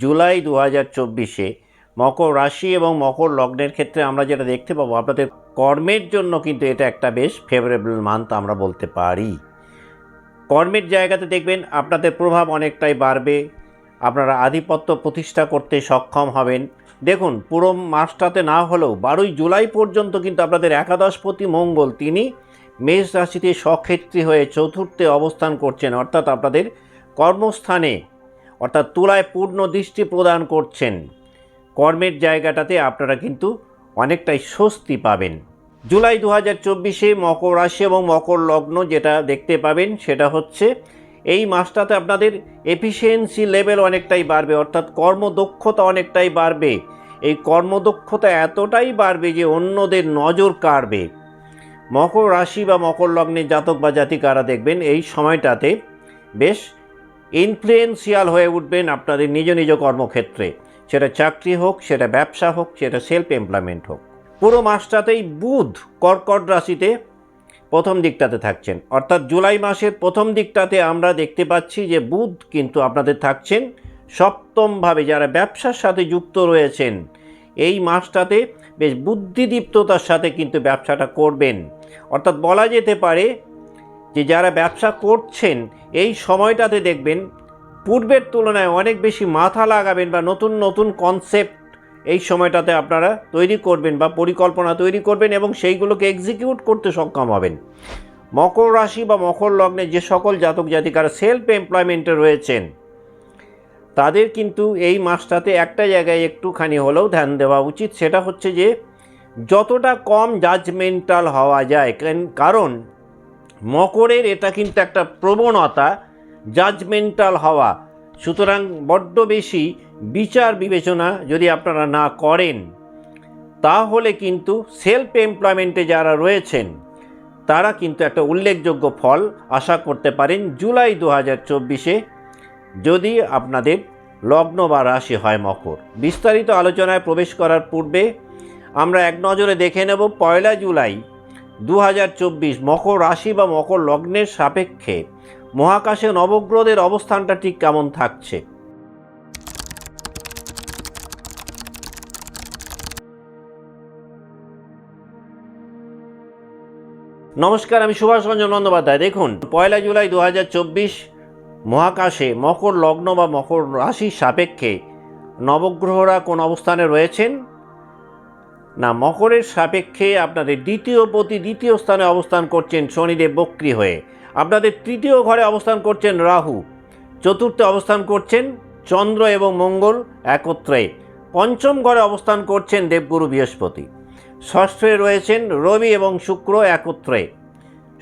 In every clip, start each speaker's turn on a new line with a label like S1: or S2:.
S1: জুলাই দু হাজার চব্বিশে মকর রাশি এবং মকর লগ্নের ক্ষেত্রে আমরা যেটা দেখতে পাবো, আপনাদের কর্মের জন্য কিন্তু এটা একটা বেশ ফেভারেবল মান্থ আমরা বলতে পারি। কর্মের জায়গাতে দেখবেন আপনাদের প্রভাব অনেকটাই বাড়বে, আপনারা আধিপত্য প্রতিষ্ঠা করতে সক্ষম হবেন। দেখুন, পুরো মাসটাতে না হলেও বারোই জুলাই পর্যন্ত কিন্তু আপনাদের একাদশপতি মঙ্গল, তিনি মেষ রাশিতে সক্ষেত্রী হয়ে চতুর্থে অবস্থান করছেন, অর্থাৎ আপনাদের কর্মস্থানে অর্থাৎ তুলায় পূর্ণ দৃষ্টি প্রদান করছেন। কর্মের জায়গাটাতে আপনারা কিন্তু অনেকটাই স্বস্তি পাবেন। জুলাই দু হাজার চব্বিশে মকর রাশি এবং মকর লগ্ন যেটা দেখতে পাবেন সেটা হচ্ছে এই মাসটাতে আপনাদের এফিসিয়েন্সি লেভেল অনেকটাই বাড়বে, অর্থাৎ কর্মদক্ষতা অনেকটাই বাড়বে। এই কর্মদক্ষতা এতটাই বাড়বে যে অন্যদের নজর কাড়বে। মকর রাশি বা মকর লগ্নের জাতক বা জাতিকারা দেখবেন এই সময়টাতে বেশ ইনফ্লুয়েন্সিয়াল হয়ে উঠবেন আপনাদের নিজ নিজ কর্মক্ষেত্রে। সেটা চাকরি হোক, সেটা ব্যবসা হোক, সেটা সেলফ এমপ্লয়মেন্ট হোক। পুরো মাসটাতেই বুধ কর্কট রাশিতে প্রথম দিকটাতে থাকছেন। অর্থাৎ জুলাই মাসের প্রথম দিকটাতে আমরা দেখতে পাচ্ছি যে বুধ কিন্তু আপনাদের থাকছেন সপ্তমভাবে। যারা ব্যবসার সাথে যুক্ত রয়েছেন, এই মাসটাতে বেশ বুদ্ধিদীপ্ততার সাথে কিন্তু ব্যবসাটা করবেন। অর্থাৎ বলা যেতে পারে যে যারা ব্যবসা করছেন, এই সময়টাতে দেখবেন পূর্বের তুলনায় অনেক বেশি মাথা লাগাবেন বা নতুন নতুন কনসেপ্ট এই সময়টাতে আপনারা তৈরি করবেন বা পরিকল্পনা তৈরি করবেন এবং সেইগুলোকে এক্সিকিউট করতে সক্ষম হবেন। মকর রাশি বা মকর লগ্নে যে সকল জাতক জাতিকারা সেলফ এমপ্লয়মেন্টে রয়েছেন, তাদের কিন্তু এই মাসটাতে একটা জায়গায় একটুখানি হলেও ধ্যান দেওয়া উচিত। সেটা হচ্ছে যে, যতটা কম জাজমেন্টাল হওয়া যায় কারণ মকরের এটা কিন্তু একটা প্রবণতা জাজমেন্টাল হওয়া। সুতরাং বড্ড বেশি বিচার বিবেচনা যদি আপনারা না করেন, তাহলে কিন্তু সেলফ এমপ্লয়মেন্টে যারা রয়েছেন, তারা কিন্তু একটা উল্লেখযোগ্য ফল আশা করতে পারেন জুলাই দু হাজার চব্বিশে যদি আপনাদের লগ্ন বা রাশি হয় মকর। বিস্তারিত আলোচনায় প্রবেশ করার পূর্বে আমরা এক নজরে দেখে নেব পয়লা জুলাই দু হাজার চব্বিশ মকর রাশি বা মকর লগ্নের সাপেক্ষে মহাকাশে নবগ্রহদের অবস্থানটা ঠিক কেমন থাকছে? নমস্কার, আমি সুভাষ রঞ্জন বন্দ্যোপাধ্যায়। দেখুন, পয়লা জুলাই দু হাজার চব্বিশ মহাকাশে মকর লগ্ন বা মকর রাশির সাপেক্ষে নবগ্রহরা কোন অবস্থানে রয়েছেন? না, মকরের সাপেক্ষে আপনাদের দ্বিতীয় প্রতি দ্বিতীয় স্থানে অবস্থান করছেন শনিদেব বক্রী হয়ে। আপনাদের তৃতীয় ঘরে অবস্থান করছেন রাহু। চতুর্থে অবস্থান করছেন চন্দ্র এবং মঙ্গল একত্রে। পঞ্চম ঘরে অবস্থান করছেন দেবগুরু বৃহস্পতি। ষষ্ঠে রয়েছেন রবি এবং শুক্র একত্রে।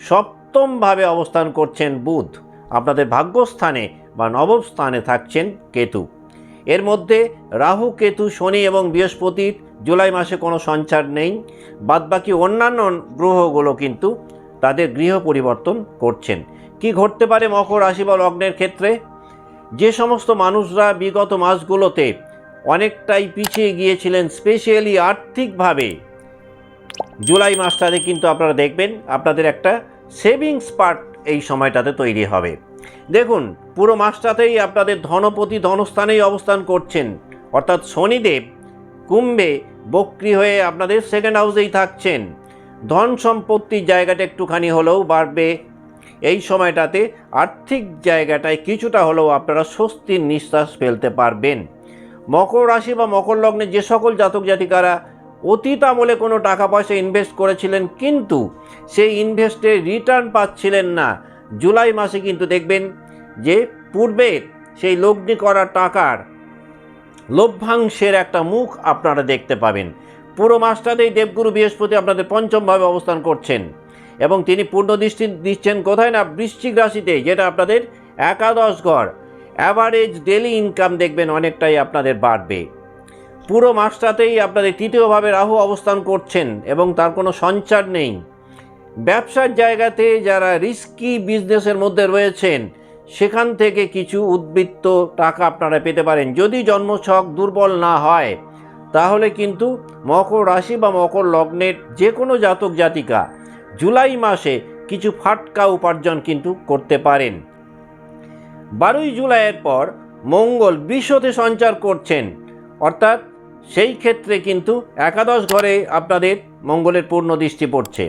S1: সপ্তমভাবে অবস্থান করছেন বুধ। আপনাদের ভাগ্যস্থানে বা নবম স্থানে থাকছেন কেতু। এর মধ্যে রাহু, কেতু, শনি এবং বৃহস্পতির জুলাই মাসে কোনো সঞ্চার নেই। বাদবাকি অন্যান্য গ্রহগুলো কিন্তু তাদের গৃহ পরিবর্তন করছেন। কি ঘটতে পারে মকর রাশি বা লগ্নের ক্ষেত্রে? যে সমস্ত মানুষরা বিগত মাসগুলোতে অনেকটাই পিছিয়ে গিয়েছিলেন, স্পেশালি আর্থিকভাবে। জুলাই মাসটাতে কিন্তু আপনারা দেখবেন, আপনাদের একটা সেভিংস পার্ট এই সময়টাতে তৈরি হবে। দেখুন, পুরো মাসটাতেই আপনাদের ধনপতি ধনস্থানেই অবস্থান করছেন। অর্থাৎ শনিদেব, কুম্ভে বক্রি হয়ে আপনাদের সেকেন্ড হাউসেই থাকছেন। ধন সম্পত্তির জায়গাটা একটুখানি হলেও বাড়বে। এই সময়টাতে আর্থিক জায়গাটায় কিছুটা হলেও আপনারা স্বস্তির নিঃশ্বাস ফেলতে পারবেন। মকর রাশি বা মকর লগ্নে যে সকল জাতক জাতিকারা অতীত আমলে কোনো টাকা পয়সা ইনভেস্ট করেছিলেন কিন্তু সেই ইনভেস্টের রিটার্ন পাচ্ছিলেন না। জুলাই মাসে কিন্তু দেখবেন যে পূর্বের সেই লগ্নি করা টাকার লভ্যাংশের একটা মুখ আপনারা দেখতে পাবেন। পুরো মাসটাতেই দেবগুরু বৃহস্পতি আপনাদের পঞ্চমভাবে অবস্থান করছেন এবং তিনি পূর্ণ দৃষ্টি দিচ্ছেন কোথায় না? বৃশ্চিক রাশিতে, যেটা আপনাদের একাদশ ঘর। অ্যাভারেজ ডেলি ইনকাম দেখবেন অনেকটাই আপনাদের বাড়বে। পুরো মাসটাতেই আপনাদের তৃতীয়ভাবে রাহু অবস্থান করছেন এবং তার কোনো সঞ্চার নেই। ব্যবসার জায়গাতে যারা রিস্কি বিজনেসের মধ্যে রয়েছেন সেখান থেকে কিছু উদ্বৃত্ত টাকা আপনারা পেতে পারেন। যদি জন্মছক দুর্বল না হয়, তাহলে কিন্তু মকর রাশি বা মকর লগ্নের যে কোনো জাতক জাতিকা জুলাই মাসে কিছু ফাটকা উপার্জন কিন্তু করতে পারেন। বারোই জুলাইয়ের পর মঙ্গল বিশ্বতে সঞ্চার করছেন। অর্থাৎ সেই ক্ষেত্রে কিন্তু একাদশ ঘরে আপনাদের মঙ্গলের পূর্ণ দৃষ্টি পড়ছে।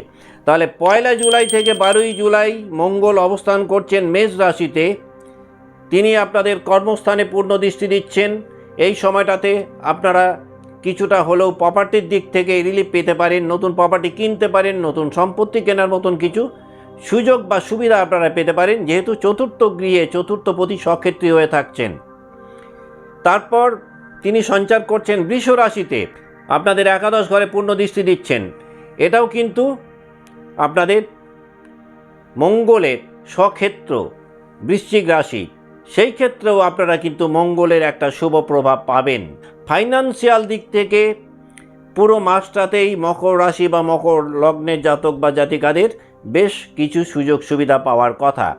S1: তাহলে পয়লা জুলাই থেকে বারোই জুলাই মঙ্গল অবস্থান করছেন মেষ রাশিতে। তিনি আপনাদের কর্মস্থানে পূর্ণ দৃষ্টি দিচ্ছেন। এই সময়টাতে আপনারা কিছুটা হলেও প্রপার্টির দিক থেকে রিলিফ পেতে পারেন, নতুন প্রপার্টি কিনতে পারেন, নতুন সম্পত্তি কেনার মতন কিছু সুযোগ বা সুবিধা আপনারা পেতে পারেন। যেহেতু চতুর্থ গৃহে, চতুর্থ প্রতি সক্ষেত্রী হয়ে থাকছেন। তারপর তিনি সঞ্চার করছেন বৃষ রাশিতে। আপনাদের একাদশ ঘরে পূর্ণ দৃষ্টি দিচ্ছেন। এটাও কিন্তু আপনাদের মঙ্গলের স্বক্ষেত্র, বৃশ্চিক রাশি। সেই ক্ষেত্রেও আপনারা কিন্তু মঙ্গলের একটা শুভ প্রভাব পাবেন। ফাইন্যান্সিয়াল দিক থেকে পুরো মাসটাতেই মকর রাশি বা মকর লগ্নের জাতক বা জাতিকাদের বেশ কিছু সুযোগ সুবিধা পাওয়ার কথা।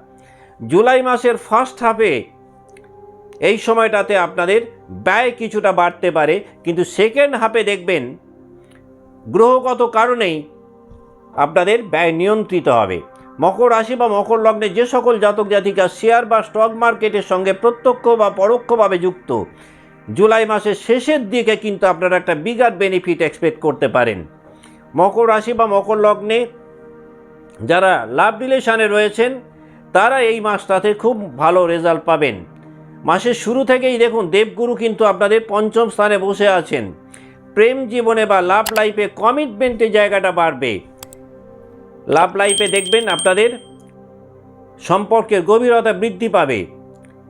S1: জুলাই মাসের ফার্স্ট হাফে এই সময়টাতে আপনাদের ব্যয় কিছুটা বাড়তে পারে, কিন্তু সেকেন্ড হাফে দেখবেন গ্রহগত কারণেই আপনাদের ব্যয় নিয়ন্ত্রিত হবে। মকর রাশি বা মকর লগ্নে যে সকল জাতক জাতিকা শেয়ার বা স্টক মার্কেটের সঙ্গে প্রত্যক্ষ বা পরোক্ষভাবে যুক্ত, জুলাই মাসের শেষের দিকে কিন্তু আপনারা একটা বিগার বেনিফিট এক্সপেক্ট করতে পারেন। মকর রাশি বা মকর লগ্নে যারা লাভ রিলেশানে রয়েছেন, তারা এই মাসটাতে খুব ভালো রেজাল্ট পাবেন। মাসের শুরু থেকেই দেখুন দেবগুরু কিন্তু আপনাদের পঞ্চম স্থানে বসে আছেন। প্রেম জীবনে বা লাভ লাইফে কমিটমেন্টের জায়গাটা বাড়বে। লাভ লাইফে দেখবেন আপনাদের সম্পর্কের গভীরতা বৃদ্ধি পাবে।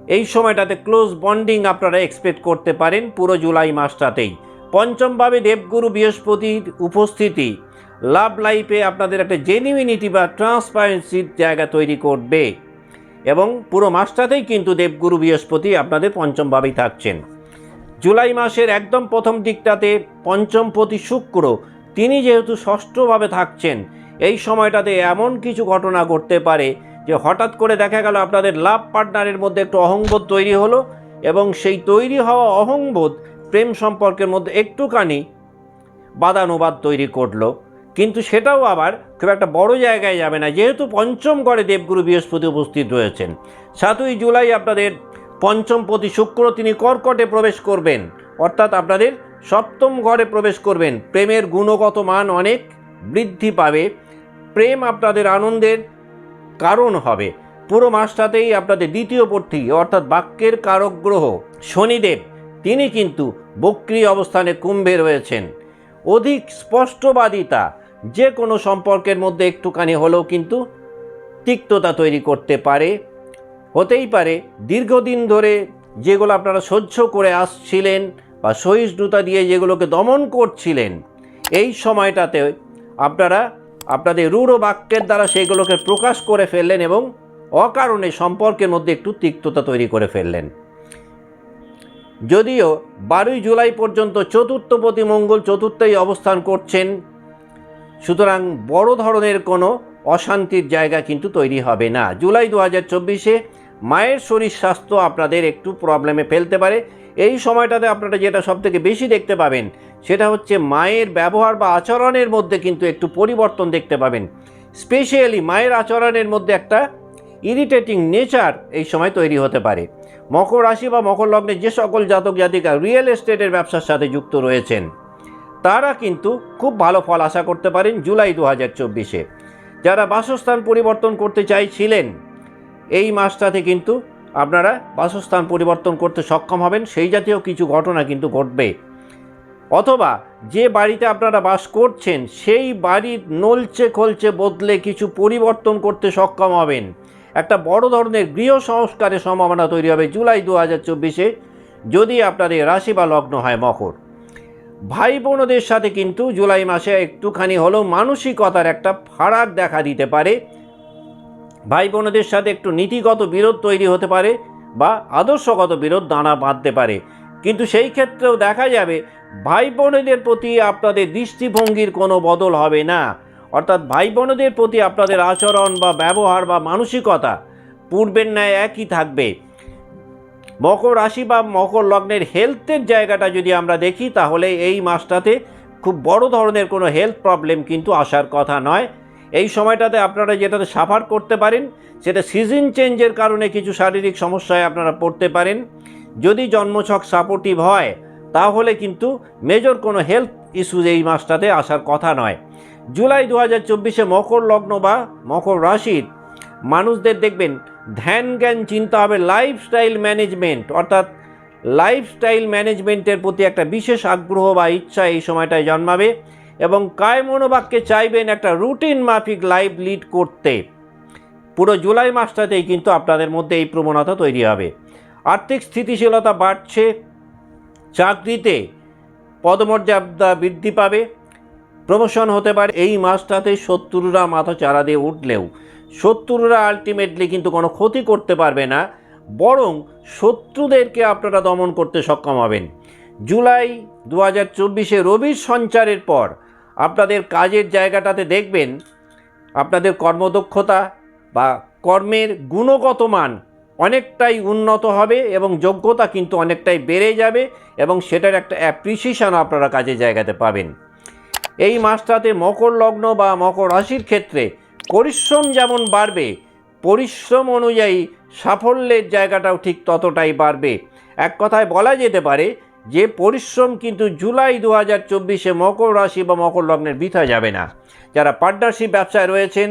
S1: এই সময়টাতে ক্লোজ বন্ডিং আপনারা এক্সপেক্ট করতে পারেন পুরো জুলাই মাসটাতেই। পঞ্চমভাবে দেবগুরু বৃহস্পতির উপস্থিতি। লাভ লাইফে আপনাদের একটা জেনুইনিটি বা ট্রান্সপারেন্সির জায়গা তৈরি করবে। এবং পুরো মাসটাতেই কিন্তু দেবগুরু বৃহস্পতি আপনাদের পঞ্চমভাবেই থাকছেন। জুলাই মাসের একদম প্রথম দিকটাতে পঞ্চমপতি শুক্র, তিনি যেহেতু ষষ্ঠভাবে থাকছেন, এই সময়টাতে এমন কিছু ঘটনা ঘটতে পারে যে হঠাৎ করে দেখা গেল আপনাদের লাভ পার্টনারের মধ্যে একটু অহংবোধ তৈরি হলো এবং সেই তৈরি হওয়া অহংবোধ প্রেম সম্পর্কের মধ্যে একটুখানি বাদানুবাদ তৈরি করল। কিন্তু সেটাও আবার খুব একটা বড় জায়গায় যাবে না, যেহেতু পঞ্চম ঘরে দেবগুরু বৃহস্পতি উপস্থিত রয়েছেন। সাতই জুলাই আপনাদের পঞ্চম প্রতি শুক্র তিনি কর্কটে প্রবেশ করবেন, অর্থাৎ আপনাদের সপ্তম ঘরে প্রবেশ করবেন। প্রেমের গুণগত মান অনেক বৃদ্ধি পাবে, প্রেম আপনাদের আনন্দের কারণ হবে। পুরো মাসটাতেই আপনাদের দ্বিতীয় পর্থী অর্থাৎ বাক্যের কারক গ্রহ শনিদেব, তিনি কিন্তু বক্রি অবস্থানে কুম্ভে রয়েছেন। অধিক স্পষ্টবাদিতা যে কোনো সম্পর্কের মধ্যে একটুখানি হলেও কিন্তু তিক্ততা তৈরি করতে পারে। হতেই পারে, দীর্ঘদিন ধরে যেগুলো আপনারা সহ্য করে আসছিলেন বা সহিষ্ণুতা দিয়ে যেগুলোকে দমন করছিলেন, এই সময়টাতে আপনারা আপনাদের রূঢ় বাক্যের দ্বারা সেগুলোকে প্রকাশ করে ফেললেন এবং অকারণে সম্পর্কের মধ্যে একটু তিক্ততা তৈরি করে ফেললেন। যদিও বারোই জুলাই পর্যন্ত চতুর্থপতি মঙ্গল চতুর্থই অবস্থান করছেন সুতরাং বড় ধরনের কোনো অশান্তির জায়গা কিন্তু তৈরি হবে না। জুলাই দু হাজার চব্বিশে মায়ের শরীর স্বাস্থ্য আপনাদের একটু প্রবলেমে ফেলতে পারে। এই সময়টাতে আপনারা যেটা সবথেকে বেশি দেখতে পাবেন, সেটা হচ্ছে মায়ের ব্যবহার বা আচরণের মধ্যে কিন্তু একটু পরিবর্তন দেখতে পাবেন। স্পেশালি মায়ের আচরণের মধ্যে একটা ইরিটেটিং নেচার এই সময় তৈরি হতে পারে। মকর রাশি বা মকর লগ্নে যে সকল জাতক জাতিকা রিয়েল এস্টেটের ব্যবসার সাথে যুক্ত রয়েছেন। তারা কিন্তু খুব ভালো ফল আশা করতে পারেন জুলাই দু হাজার চব্বিশে। যারা বাসস্থান পরিবর্তন করতে চাইছিলেন, এই মাসটাতে কিন্তু আপনারা বাসস্থান পরিবর্তন করতে সক্ষম হবেন, সেই জাতীয় কিছু ঘটনা কিন্তু ঘটবে। অথবা যে বাড়িতে আপনারা বাস করছেন, সেই বাড়ির নলচে খলচে বদলে কিছু পরিবর্তন করতে সক্ষম হবেন। একটা বড় ধরনের গৃহ সংস্কারের সম্ভাবনা তৈরি হবে জুলাই দু হাজার চব্বিশে, যদি আপনাদের রাশি বা লগ্ন হয় মকর। ভাই বোনদের সাথে কিন্তু জুলাই মাসে একটুখানি হলেও মানসিকতার একটা ফারাক দেখা দিতে পারে। ভাই বোনদের সাথে একটু নীতিগত বিরোধ তৈরি হতে পারে বা আদর্শগত বিরোধ দাঁড়া বাঁধতে পারে। কিন্তু সেই ক্ষেত্রেও দেখা যাবে ভাই বোনেদের প্রতি আপনাদের দৃষ্টিভঙ্গির কোনো বদল হবে না। অর্থাৎ ভাই বোনদের প্রতি আপনাদের আচরণ বা ব্যবহার বা মানসিকতা পূর্বের ন্যায় একই থাকবে। মকর রাশি বা মকর লগ্নের হেলথের জায়গাটা যদি আমরা দেখি, তাহলে এই মাসটাতে খুব বড় ধরনের কোনো হেলথ প্রবলেম কিন্তু আসার কথা নয়। এই সময়টাতে আপনারা যেটাতে সাফার করতে পারেন, সেটা সিজন চেঞ্জের কারণে কিছু শারীরিক সমস্যায় আপনারা পড়তে পারেন। যদি জন্মছক সাপোর্টিভ হয়, তাহলে কিন্তু মেজর কোনো হেলথ ইস্যুজ এই মাসটাতে আসার কথা নয়। জুলাই দু হাজার চব্বিশে মকর লগ্ন বা মকর রাশির মানুষদের দেখবেন ধ্যান জ্ঞান চিন্তা হবে লাইফস্টাইল ম্যানেজমেন্ট অর্থাৎ লাইফস্টাইল ম্যানেজমেন্টের প্রতি একটা বিশেষ আগ্রহ বা ইচ্ছা এই সময়টায় জন্মাবে এবং কায় মনোবাক্যে চাইবেন একটা রুটিন মাফিক লাইফ লিড করতে। পুরো জুলাই মাসটাতেই কিন্তু আপনাদের মধ্যে এই প্রবণতা তৈরি হবে। আর্থিক স্থিতিশীলতা বাড়ছে, চাকরিতে পদমর্যাদা বৃদ্ধি পাবে প্রমোশন হতে পারে, এই মাসটাতে শত্রুরা মাথা চারা দিয়ে উঠলেও। শত্রুরা আলটিমেটলি কিন্তু কোনো ক্ষতি করতে পারবে না, বরং শত্রুদেরকে আপনারা দমন করতে সক্ষম হবেন। জুলাই দু হাজার চব্বিশে রবির সঞ্চারের পর আপনাদের কাজের জায়গাটাতে দেখবেন, আপনাদের কর্মদক্ষতা বা কর্মের গুণগত মান অনেকটাই উন্নত হবে এবং যোগ্যতা কিন্তু অনেকটাই বেড়ে যাবে এবং সেটার একটা অ্যাপ্রিসিয়েশন আপনারা কাজের জায়গাতে পাবেন। এই মাসটাতে মকর লগ্ন বা মকর রাশির ক্ষেত্রে পরিশ্রম যেমন বাড়বে, পরিশ্রম অনুযায়ী সাফল্যের জায়গাটাও ঠিক ততটাই বাড়বে। এক কথায় বলা যেতে পারে যে পরিশ্রম কিন্তু জুলাই দু হাজার চব্বিশে মকর রাশি বা মকর লগ্নের বৃথা যাবে না। যারা পার্টনারশিপ ব্যবসায় রয়েছেন,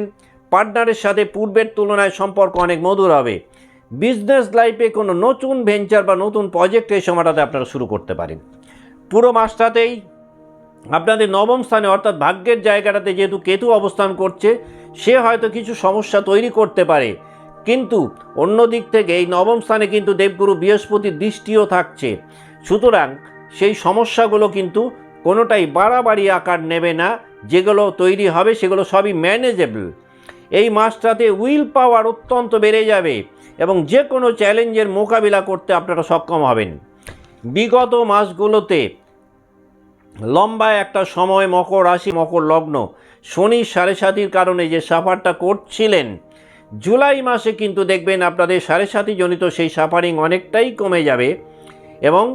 S1: পার্টনারের সাথে পূর্বের তুলনায় সম্পর্ক অনেক মধুর হবে। বিজনেস লাইফে কোনো নতুন ভেঞ্চার বা নতুন প্রজেক্ট এই সময়টাতে আপনারা শুরু করতে পারেন। পুরো মাসটাতেই আপনাদের নবম স্থানে অর্থাৎ ভাগ্যের জায়গাটাতে যেহেতু কেতু অবস্থান করছে, সে হয়তো কিছু সমস্যা তৈরি করতে পারে। কিন্তু অন্য দিক থেকে এই নবম স্থানে কিন্তু দেবগুরু বৃহস্পতির দৃষ্টিও থাকছে। সুতরাং সেই সমস্যাগুলো কিন্তু কোনোটাই বাড়াবাড়ি আকার নেবে না। যেগুলো তৈরি হবে, সেগুলো সবই ম্যানেজেবল এই মাসটাতে উইল পাওয়ার অত্যন্ত বেড়ে যাবে এবং যে কোনো চ্যালেঞ্জের মোকাবিলা করতে আপনারা সক্ষম হবেন। বিগত মাসগুলোতে লম্বা একটা সময় মকর রাশি, মকর লগ্ন। শনি সাড়ে সাতির কারণে যে সাফারটা করছিলেন, জুলাই মাসে কিন্তু দেখবেন আপনাদের সাড়ে সাতি জনিত সেই সাফারিং অনেকটাই কমে যাবে এবং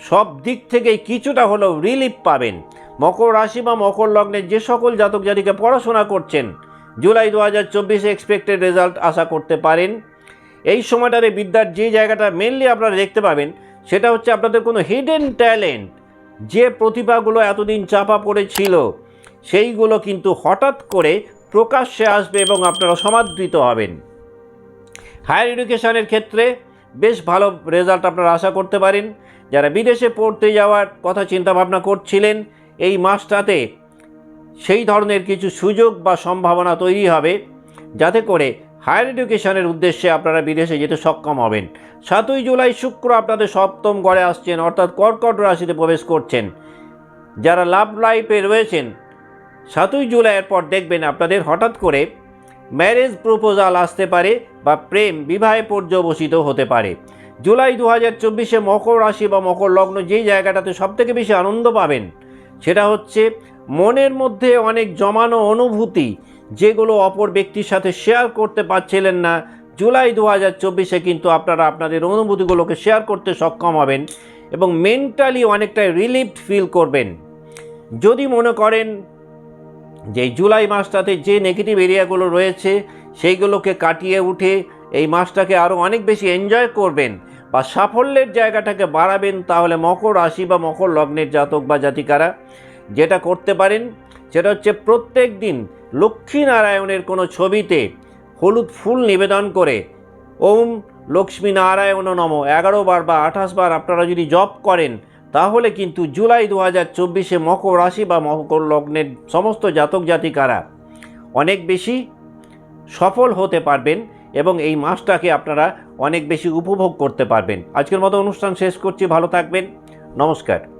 S1: সব দিক থেকেই কিছুটা হলেও রিলিফ পাবেন। মকর রাশি বা মকর লগ্নের যে সকল জাতক জাতিকে পড়াশোনা করছেন, জুলাই দু হাজার চব্বিশে এক্সপেক্টেড রেজাল্ট আশা করতে পারেন। এই সময়টাতে বিদ্যার যে জায়গাটা মেনলি আপনারা দেখতে পাবেন, সেটা হচ্ছে আপনাদের কোনো হিডেন ট্যালেন্ট যে প্রতিভাগুলো এতদিন চাপা পড়েছিল, সেইগুলো কিন্তু হঠাৎ করে প্রকাশ্যে আসবে এবং আপনারা সমাদৃত হবেন। হায়ার এডুকেশনের ক্ষেত্রে বেশ ভালো রেজাল্ট আপনারা আশা করতে পারেন। যারা বিদেশে পড়তে যাওয়ার কথা চিন্তাভাবনা করছিলেন, এই মাসটাতে সেই ধরনের কিছু সুযোগ বা সম্ভাবনা তৈরি হবে, যাতে করে হায়ার এডুকেশনের উদ্দেশ্যে আপনারা বিদেশে যেতে সক্ষম হবেন। সাতই জুলাই শুক্র আপনাদের সপ্তম ঘরে আসছেন, অর্থাৎ কর্কট রাশিতে প্রবেশ করছেন। যারা লাভ লাইফে রয়েছেন, সাতই জুলাইয়ের পর দেখবেন আপনাদের হঠাৎ করে ম্যারেজ প্রপোজাল আসতে পারে বা প্রেম বিবাহে পর্যবসিত হতে পারে। জুলাই দু হাজার চব্বিশে মকর রাশি বা মকর লগ্ন যেই জায়গাটাতে সবথেকে বেশি আনন্দ পাবেন, সেটা হচ্ছে মনের মধ্যে অনেক জমানো অনুভূতি যেগুলো অপর ব্যক্তির সাথে শেয়ার করতে পারছিলেন না। জুলাই দু হাজার চব্বিশে কিন্তু আপনারা আপনাদের অনুভূতিগুলোকে শেয়ার করতে সক্ষম হবেন এবং মেন্টালি অনেকটাই রিলিফ ফিল করবেন। যদি মনে করেন যে জুলাই মাসটাতে যে নেগেটিভ এরিয়াগুলো রয়েছে, সেইগুলোকে কাটিয়ে উঠে এই মাসটাকে আরও অনেক বেশি এনজয় করবেন বা সাফল্যের জায়গাটাকে বাড়াবেন, তাহলে মকর রাশি বা মকর লগ্নের জাতক বা জাতিকারা যেটা করতে পারেন, সেটা হচ্ছে প্রত্যেক দিন লক্ষ্মীনারায়ণের কোনো ছবিতে হলুদ ফুল নিবেদন করে। ওম লক্ষ্মী নারায়ণ নম। এগারো বার বা আঠাশ বার আপনারা যদি জপ করেন, তাহলে কিন্তু জুলাই দু হাজার চব্বিশে মকর রাশি বা মকর লগ্নের সমস্ত জাতক জাতিকারা অনেক বেশি সফল হতে পারবেন এবং এই মাসটাকে আপনারা অনেক বেশি উপভোগ করতে পারবেন। আজকের মতো অনুষ্ঠান শেষ করছি। ভালো থাকবেন। নমস্কার।